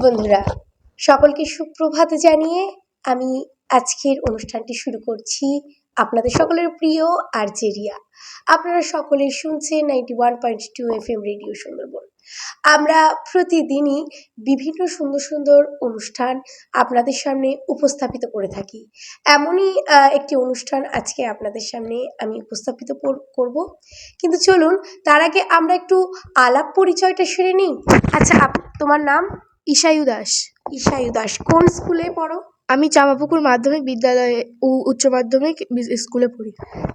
বন্ধুরা, সকলকে সুপ্রভাত জানিয়ে আমি আজকের অনুষ্ঠানটি শুরু করছি আপনাদের সকলের প্রিয় আর্জেরিয়া আপনারা সকলে শুনছেন ninety one point two F M radio Sundarban. আমরা প্রতিদিনই বিভিন্ন সুন্দর সুন্দর অনুষ্ঠান আপনাদের সামনে উপস্থাপিত করে থাকি। এমনই একটি অনুষ্ঠান আজকে আপনাদের সামনে আমি উপস্থাপিত কর- করব। কিন্তু চলুন, তার আগে আমরা একটু আলাপ পরিচয়টা সেরে নিই। আচ্ছা তোমার নাম? ঈশায়ু দাস। ঈশায়ু দাস কোন স্কুলে পড়ো? আমি চামাপুকুর মাধ্যমিক বিদ্যালয়ে উচ্চ মাধ্যমিক স্কুলে পড়ি।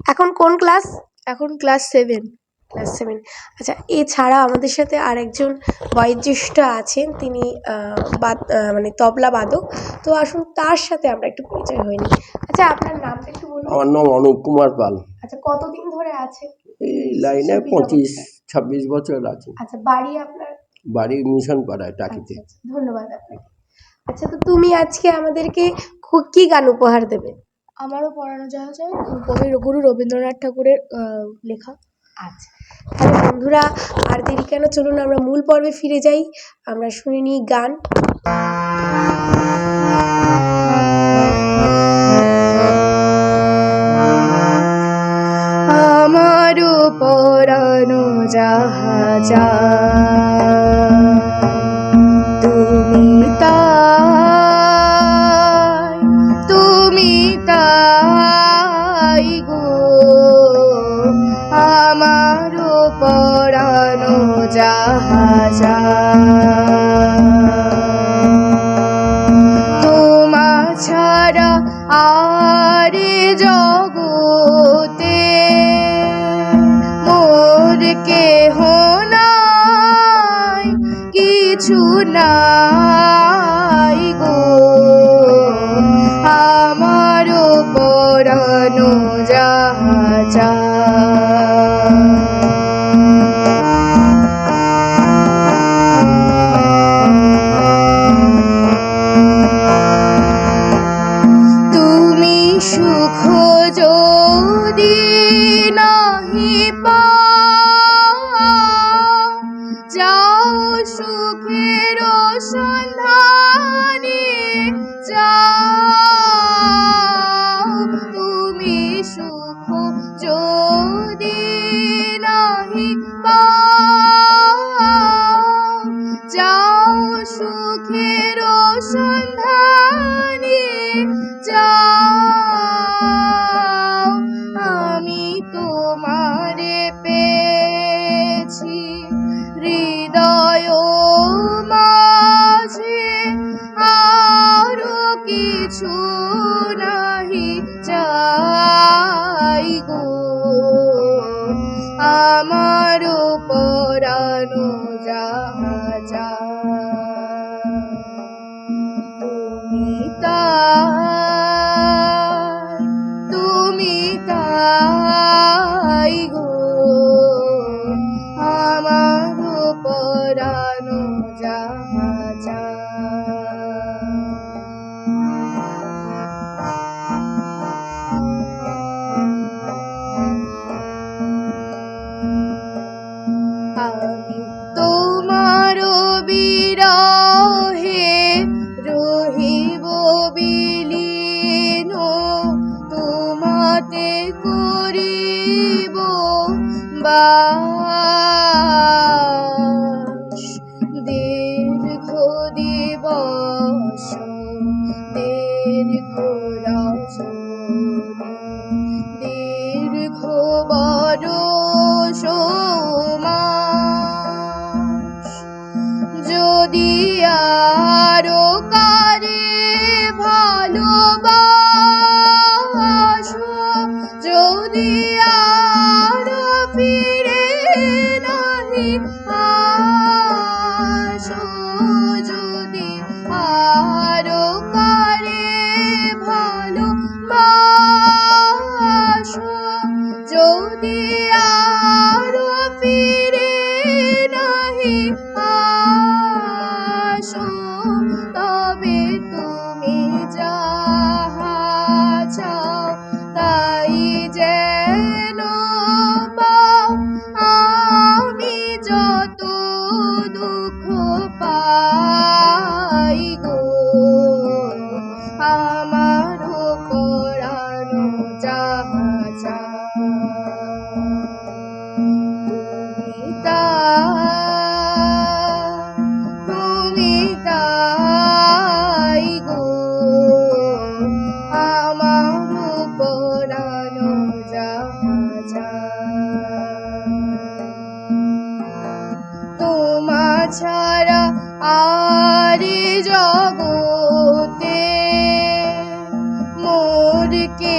এখন কোন ক্লাস? এখন ক্লাস সেভেন। Class seven. আচ্ছা এছাড়া আমাদের সাথে আরেকজন বয়োজ্যেষ্ঠ আছেন তিনি বাদ- মানে তবলা বাদক। তো আসুন তার সাথে আমরা একটু পরিচয় হয়নি আচ্ছা আপনার নামটা একটু বলুন। আমার নাম অনুপ কুমার পাল। আচ্ছা কতদিন ধরে আছে এই লাইনে পঁচিশ ছাব্বিশ বছর আছে আচ্ছা বাড়ি আপনার? বাড়ি মিশন পাড়ায় টাকিতে। আচ্ছা, আচ্ছা, ধন্যবাদ আপনাকে। আচ্ছা তো তুমি আজকে আমাদেরকে কি গান উপহার দেবে? আমারও পড়ানো যাওয়া যায়। কবি গুরু রবীন্দ্রনাথ ঠাকুরের আহ, লেখা। আচ্ছা তাহলে বন্ধুরা আর দেরি কেন? চলুন আমরা মূল পর্বে ফিরে যাই। আমরা শুনে নিই গান। আমারও পড়ানো যাহা তুমি তাই তুমি তাই গো। আমারও পড়ানো যাহা তোমা ছাড়া আরে জগতে মোর কেহ নাই। কিছু নাই গো। আমারও পড়ানো যাহা তুমি সুখ যদি নাহি পাও সুখের যাহা যায় তুমি তা তুমি তাই বিরহে রহিব বিলীন তোমাতে করিব বাস। দীর্ঘ দিবস দীর্ঘ আরও ভালোবাসো। যদি আরও ফিরে নাহি আসো। যদি আরও ভালোবাসো যদি আরও ফিরে নাহি আর জগতে মোর কেহ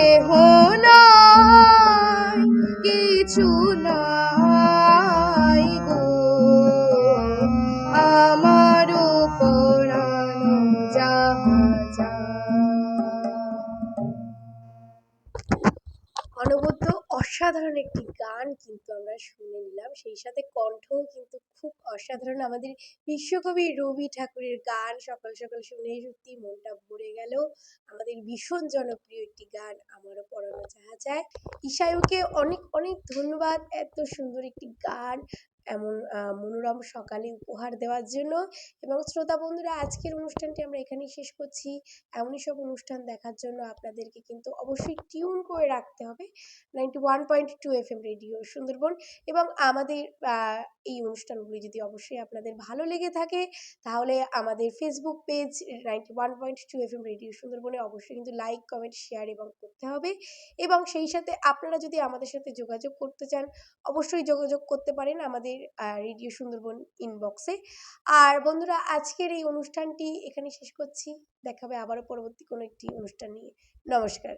অসাধারণ একটি গান কিন্তু আমরা শুনে নিলাম। সেই সাথে কণ্ঠও কিন্তু খুব অসাধারণ। আমাদের বিশ্বকবি রবি ঠাকুরের গান সকাল সকাল শুনে সত্যি মনটা ভরে গেল। আমাদের ভীষণ জনপ্রিয় একটি গান, আমারও পড়ানো যাহা যায় ঈশায়ুকে অনেক অনেক ধন্যবাদ। এত সুন্দর একটি গান। এমন মনোরম সকালে উপহার দেওয়ার জন্য। এবং শ্রোতা বন্ধুরা, আজকের অনুষ্ঠানটি আমরা এখানেই শেষ করছি। এমনই সব অনুষ্ঠান দেখার জন্য আপনাদেরকে কিন্তু অবশ্যই টিউন করে রাখতে হবে। Ninety one point two F M radio Sundarban. এবং আমাদের এই অনুষ্ঠানগুলি যদি অবশ্যই আপনাদের ভালো লেগে থাকে, তাহলে আমাদের Facebook page ninety one point two F M radio সুন্দরবনে অবশ্যই কিন্তু লাইক কমেন্ট শেয়ার এবং করতে হবে। এবং সেই সাথে আপনারা যদি আমাদের সাথে যোগাযোগ করতে চান, অবশ্যই যোগাযোগ করতে পারেন আমাদের রেডিও সুন্দরবন ইনবক্সে আর বন্ধুরা, আজকের এই অনুষ্ঠানটি এখানে শেষ করছি। দেখা হবে আবারও পরবর্তী কোনো একটি অনুষ্ঠান নিয়ে। নমস্কার।